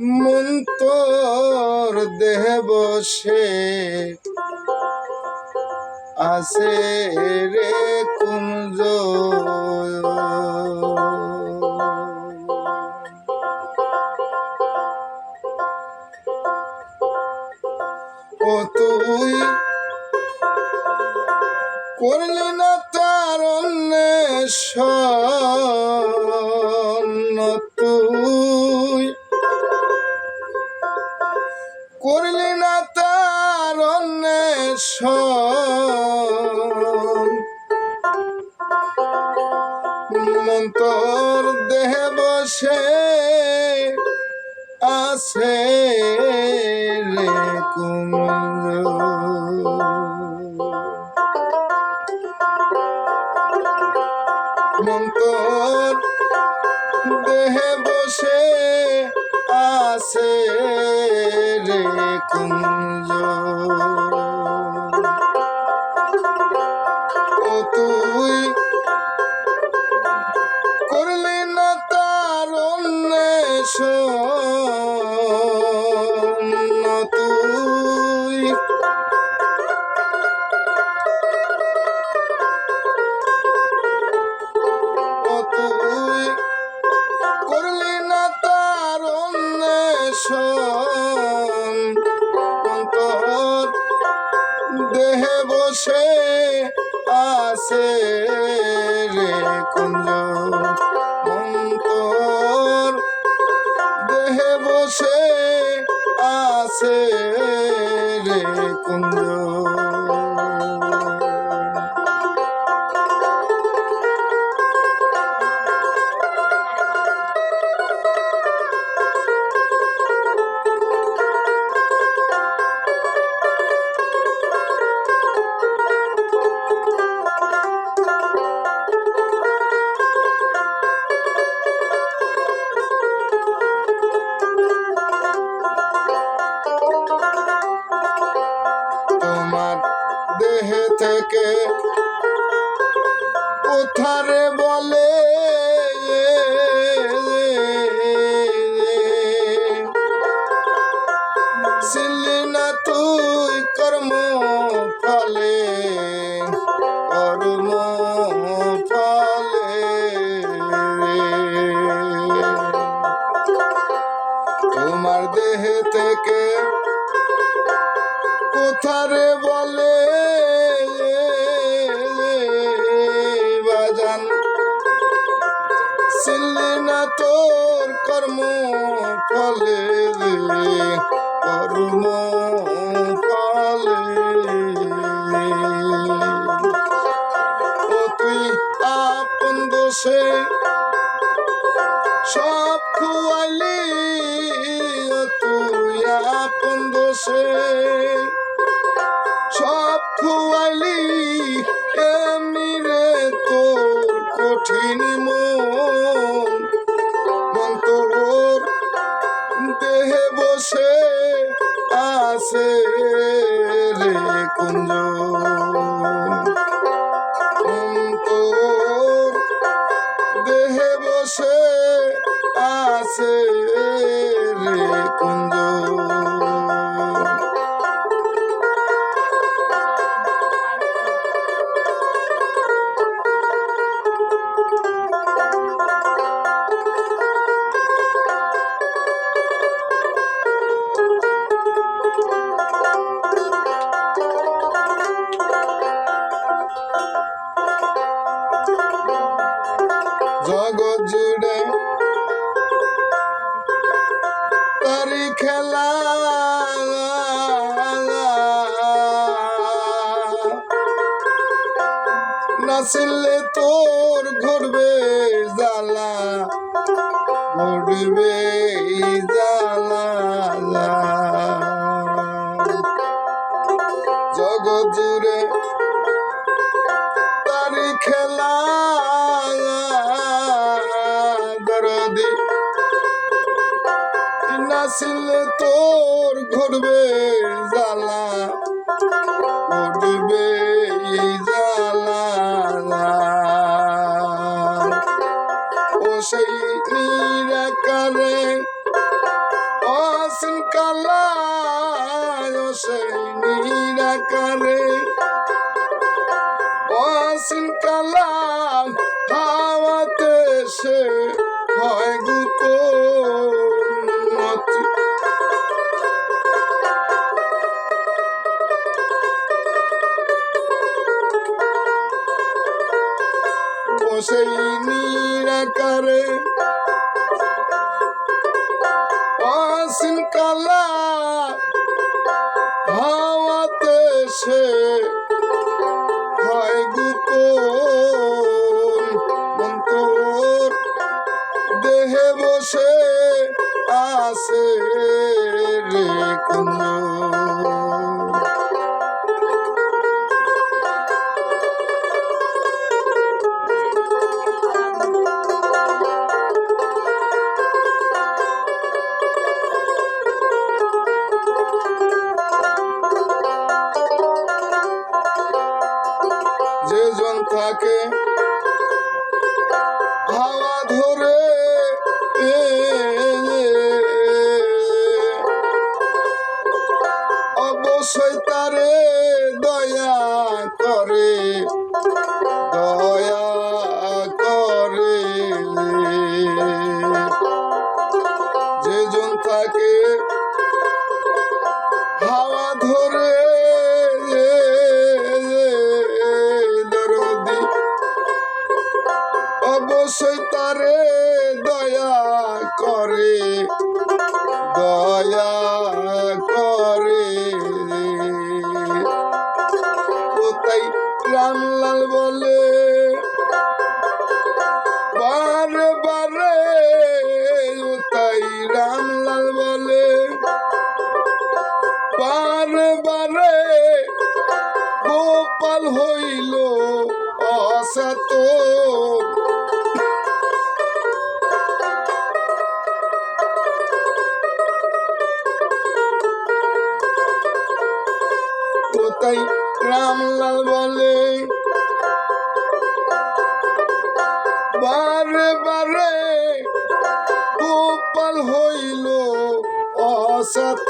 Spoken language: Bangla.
মন্তর দেহ বসে। আসে রে কুঞ্জ। ও তুই করলি না তার অন্বেষণ। আছে রে দেহে বসে আছে রে কুঞ্জ বসে আসে রে কুঞ্জ অন্তর দেহে বসে আসে রে কুঞ্জ থেকে কোথারে বলে ছিলি না তুই কর্ম ফলে তোর কর্ম ফলে কর্ম ফলে তুই আপন দোষে সব খুয়ালি তুই আপন দোষে সব খুয়ালি এমনি রে তোর কঠিন জগৎ জুড়ে তারি খেলা। নাচিলে তোর ঘুরবে জ্বালা ঘুরবে আসিল তোর ঘুরবে জ্বালা উঠবে জ্বালা ও সেই নিরাকারে অসীন কালা ও সেই নিরাকারে I said. Hare পারে বারে গোপাল হইল অসাত। তাই রামলাল বলে? বারে বারে গোপাল হইল অসাত।